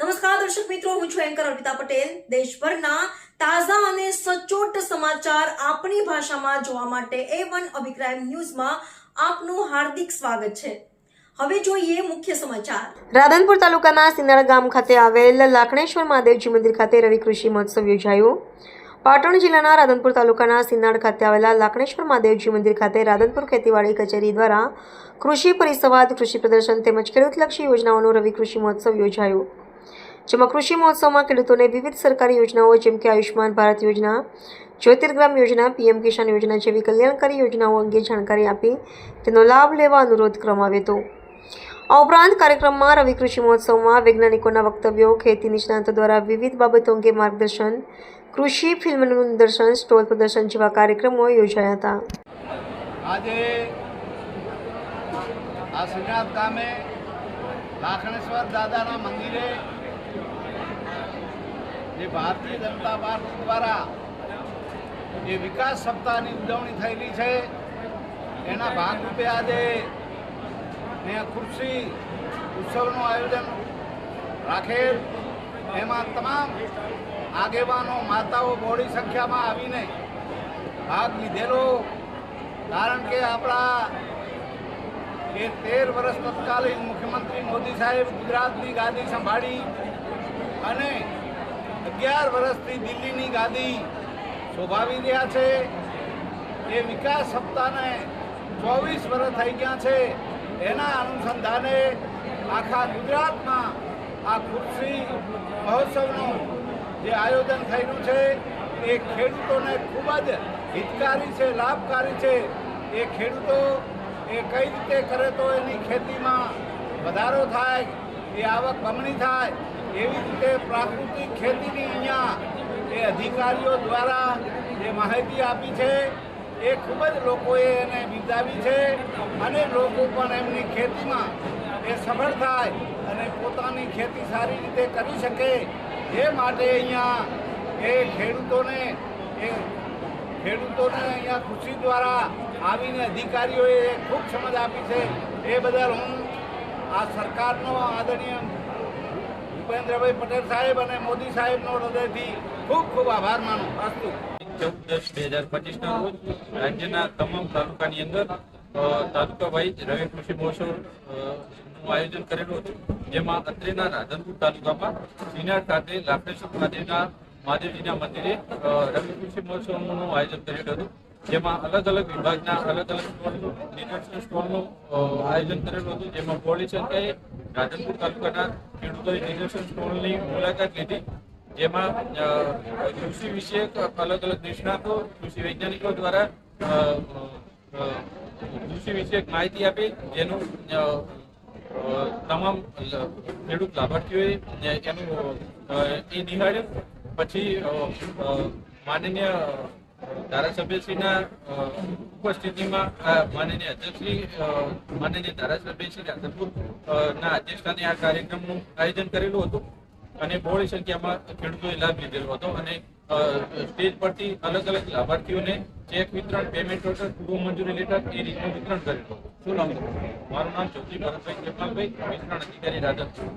નમસ્કાર, દર્શક મિત્રો, હું છું એન્કર અર્પિતા પટેલ. દેશભરના તાજા અને સચોટ સમાચાર આપણી ભાષામાં જોવા માટે એ વન અભિપ્રાય ન્યૂઝમાં આપનું હાર્દિક સ્વાગત છે. હવે જોઈએ મુખ્ય સમાચાર. રાધનપુર તાલુકાના સિનાળ ગામ ખાતે આવેલ લાખણેશ્વર મહાદેવજી મંદિર ખાતે રવિ કૃષિ મહોત્સવ યોજાયો. પાટણ જિલ્લાના રાધનપુર તાલુકાના સિનાળ ખાતે આવેલા લાકણેશ્વર મહાદેવજી મંદિર ખાતે રાધનપુર ખેતીવાડી કચેરી દ્વારા કૃષિ પરિસંવાદ, કૃષિ પ્રદર્શન તેમજ ખેડૂતલક્ષી યોજનાઓનો રવિ કૃષિ મહોત્સવ યોજાયો. જેમાં કૃષિ મહોત્સવમાં ખેડૂતોને વિવિધ સરકારી યોજનાઓ જેમ કે આયુષ્યમાન ભારત યોજના, જ્યોતિર્ગ્રામ યોજના, પીએમ કિસાન યોજના જેવી કલ્યાણકારી યોજનાઓ અંગે જાણકારી આપી તેનો લાભ લેવા અનુરોધ કરવામાં આવ્યો હતો. આ ઉપરાંત કાર્યક્રમમાં રવિ કૃષિ મહોત્સવમાં વૈજ્ઞાનિકોના વક્તવ્યો, ખેતી નિષ્ણાંતો દ્વારા વિવિધ બાબતો અંગે માર્ગદર્શન, કૃષિ ફિલ્મનું દર્શન સ્ટોલ પ્રદર્શન જેવા કાર્યક્રમો યોજાયા હતા. આજે આ દાદાના મંદિરે જે ભારતીય જનતા પાર્ટી દ્વારા જે વિકાસ સપ્તાહની ઉજવણી થયેલી છે, એના ભાગરૂપે આજે મેં ખુરશી ઉત્સવનું આયોજન રાખેલ, એમાં તમામ આગેવાનો, માતાઓ બહોળી સંખ્યામાં આવીને ભાગ લીધેલો. કારણ કે આપણા એ તેર વર્ષ તત્કાલીન મુખ્યમંત્રી મોદી સાહેબ ગુજરાતની ગાદી સંભાળી અને અગિયાર વર્ષથી દિલ્હીની ગાદી શોભાવી રહ્યા છે. એ વિકાસ સપ્તાહને ચોવીસ વર્ષ થઈ ગયા છે. એના અનુસંધાને આખા ગુજરાતમાં આ ખુરશી મહોત્સવનું જે આયોજન થયેલું છે, એ ખેડૂતોને ખૂબ જ હિતકારી છે, લાભકારી છે. એ ખેડૂતો એ કઈ રીતે કરે તો એની ખેતીમાં વધારો થાય એ આવક બમણી થાય. એવી રીતે પ્રાકૃતિક ખેતીની અહીંયા એ અધિકારીઓ દ્વારા જે માહિતી આપી છે, એ ખૂબ જ લોકોએ એને બિરદાવી છે અને લોકો પણ એમની ખેતીમાં એ સફળ થાય અને પોતાની ખેતી સારી રીતે કરી શકે. એ માટે અહીંયા એ ખેડૂતોને એ ખેડૂતોને અહીંયા કૃષિ દ્વારા આવીને અધિકારીઓએ ખૂબ સમજ આપી છે. એ બદલ હું આ સરકારનો આદરણીય ભૂપેન્દ્રભાઈ પટેલ સાહેબ અને મોદી સાહેબનો હૃદયથી ખૂબ ખૂબ આભાર માનું, અસ્તુ. ચૌદ દસ બે હજાર પચીસના રોજ રાજ્યના તમામ તાલુકાની અંદર તાલુકા વાઇઝ રવિ કૃષિ મહોત્સવનું આયોજન કરેલું હતું. જેમાં અત્રેના રાધનપુર તાલુકામાં સિનાર ખાતે લાખેશ્વર મહાદેવના મહાદેવજીના મંદિરે રવિ કૃષિ મહોત્સવનું આયોજન કરેલું હતું. જેમાં અલગ અલગ વિભાગના અલગ અલગ સ્ટોલનું નિદર્શન સ્ટોલનું આયોજન કરેલું હતું. જેમાં પોલીસ સંખ્યાએ રાધનપુર તાલુકાના ખેડૂતોએ નિદર્શન સ્ટોલની મુલાકાત લીધી. જેમાં કૃષિ વિષયક અલગ અલગ નિષ્ણાતો, કૃષિ વૈજ્ઞાનિકો દ્વારા કૃષિ વિષયક માહિતી આપી. જેનું તમામ ખેડૂત લાભાર્થીઓએ એનું એ નિહાળ્યું. પછી માનનીય ધારાસભ્યશ્રીના ઉપસ્થિતિમાં માનનીય અધ્યક્ષશ્રી માનનીય ધારાસભ્યશ્રી રાધનપુર ના અધ્યક્ષસ્થાને આ કાર્યક્રમનું આયોજન કરેલું હતું અને બહોળી સંખ્યામાં ખેડૂતોએ લાભ લીધેલો હતો અને સ્ટેજ પરથી અલગ અલગ લાભાર્થીઓને ચેક વિતરણ પેમેન્ટ ઓર્ડર પૂર્વ મંજૂરી લેટર એ રીતનું વિતરણ કરેલું હતું. શું નામ મારું નામ ચૌધરી ભરતભાઈ જમાલભાઈ વિતરણ અધિકારી રાધનપુર.